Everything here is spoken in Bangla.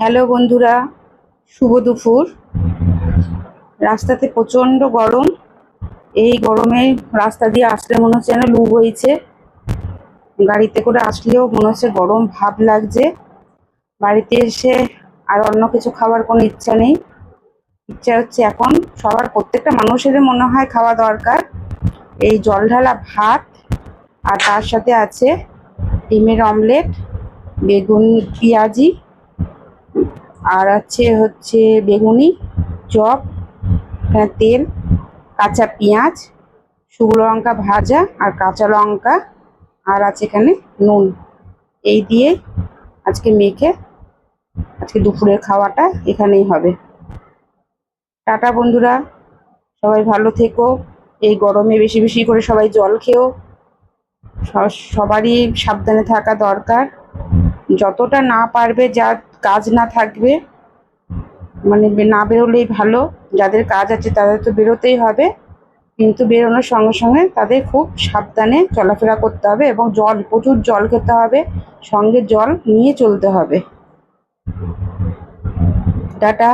হ্যালো বন্ধুরা, শুভ দুপুর। রাস্তাতে প্রচণ্ড গরম। এই গরমে রাস্তা দিয়ে আসলে মনে হচ্ছে যেন লু হয়েছে। গাড়িতে করে আসলেও মনে হচ্ছে গরম ভাব লাগছে। বাড়িতে এসে আর অন্য কিছু খাবার কোনো ইচ্ছা নেই। ইচ্ছা হচ্ছে এখন সবার প্রত্যেকটা মানুষেরই মনে হয় খাওয়া দরকার। এই জল ঢালা ভাত আর তার সাথে আছে ডিমের অমলেট, বেগুন, পেঁয়াজি। আর আছে হচ্ছে বেগুনি, চপ এখানে তেল, কাঁচা পেঁয়াজ, শুকনো লঙ্কা ভাজা আর কাঁচা লঙ্কা, আর আছে এখানে নুন। এই দিয়ে আজকে মেখে আজকে দুপুরের খাওয়াটা এখানেই হবে। টাটা বন্ধুরা, সবাই ভালো থেকো। এই গরমে বেশি বেশি করে সবাই জল খেও। সবারই সাবধানে থাকা দরকার। যতটা না পারবে, যার কাজ না থাকবে মানে না বেরোলেই ভালো। যাদের কাজ আছে তাদের তো বেরোতেই হবে, কিন্তু বেরোনোর সঙ্গে সঙ্গে তাদের খুব সাবধানে চলাফেরা করতে হবে এবং জল, প্রচুর জল খেতে হবে, সঙ্গে জল নিয়ে চলতে হবে। টাটা।